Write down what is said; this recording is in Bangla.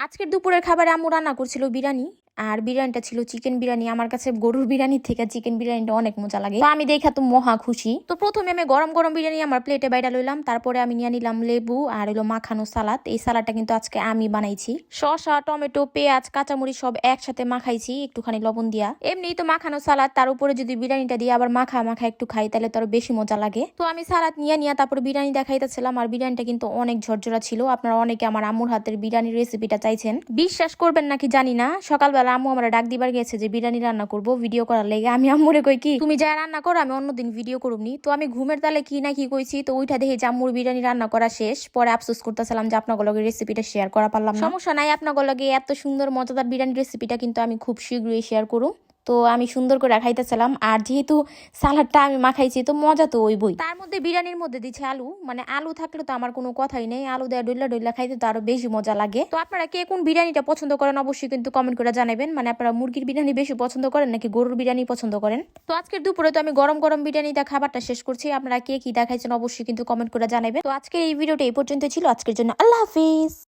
আজকের দুপুরের খাবারে আম্মু রান্না করছিল বিরিয়ানি। আর বিরিয়ানিটা ছিল চিকেন বিরিয়ানি। আমার কাছে গরুর বিরিয়ানি থেকে চিকেন বিরিয়ানিটা অনেক মজা লাগে। তো আমি দেখে তো মহা খুশি। তো প্রথমে আমি গরম গরম বিরিয়ানি আমার প্লেটে বাইরে লইলাম। তারপরে আমি নিয়ে নিলাম লেবু আর হলো মাখানো সালাদ। এই সালাদটা কিন্তু আজকে আমি বানাইছি। শসা, টমেটো, পেঁয়াজ, কাঁচামরিচ সব একসাথে মাখাইছি, একটুখানি লবণ দিয়া। এমনি তো মাখানো সালাদ, তার উপরে যদি বিরিয়ানিটা দিয়ে আবার মাখা মাখা একটু খাই, তাহলে তো আরও বেশি মজা লাগে। তো আমি সালাদ নিয়ে নিয়ে তারপর বিরিয়ানি দেখাইতেছিলাম, আর বিরিয়ানিটা কিন্তু অনেক ঝরঝরা ছিল। আপনারা অনেকে আমার আম্মুর হাতের বিরিয়ানির রেসিপিটা চাইছেন। বিশ্বাস করবেন নাকি জানি না, সকালবেলা আম্মু আমার ডাক দিবার গেছে যে বিরিয়ানি রান্না করব ভিডিও করার লেগে। আমি আম্মুরে কই কি, তুমি যা রান্না করো, আমি অন্যদিন ভিডিও করবনি তো আমি ঘুমের তালে কি না কি কইছি, তো ওইটা দেখে যে আম্মুর বিরিয়ানি রান্না করা শেষ। পরে আফসোস করতেছিলাম যে আপনার লগে রেসিপিটা শেয়ার করা পারলাম। সমস্যা নাই, আপনার লগে এত সুন্দর, মজাদার বিরিয়ানি রেসিপিটা কিন্তু আমি খুব শীঘ্রই শেয়ার করব তো আমি সুন্দর করে খাইতেছিলাম। আর যেহেতু সালাডটা আমি মাখাইছি, তো মজা তো ওই বই তার মধ্যে বিরিয়ানির মধ্যে দিচ্ছে আলু। মানে আলু থাকলে তো আমার কোনো কথাই নেই। আলু দেওয়া ডইলা ডইলা খাইতে তো আরও বেশি মজা লাগে। তো আপনারা কে কোন বিরিয়ানিটা পছন্দ করেন অবশ্যই কিন্তু কমেন্ট করে জানাবেন। মানে আপনারা মুরগির বিরিয়ানি বেশি পছন্দ করেন নাকি গরুর বিরিয়ানি পছন্দ করেন? তো আজকের দুপুরে তো আমি গরম গরম বিরিয়ানিটা খাবারটা শেষ করছি। আপনারা কে কি দেখাইছেন অবশ্যই কিন্তু কমেন্ট করে জানাবেন। তো আজকের এই ভিডিওটা এই পর্যন্ত ছিল। আজকের জন্য আল্লাহ হাফিজ।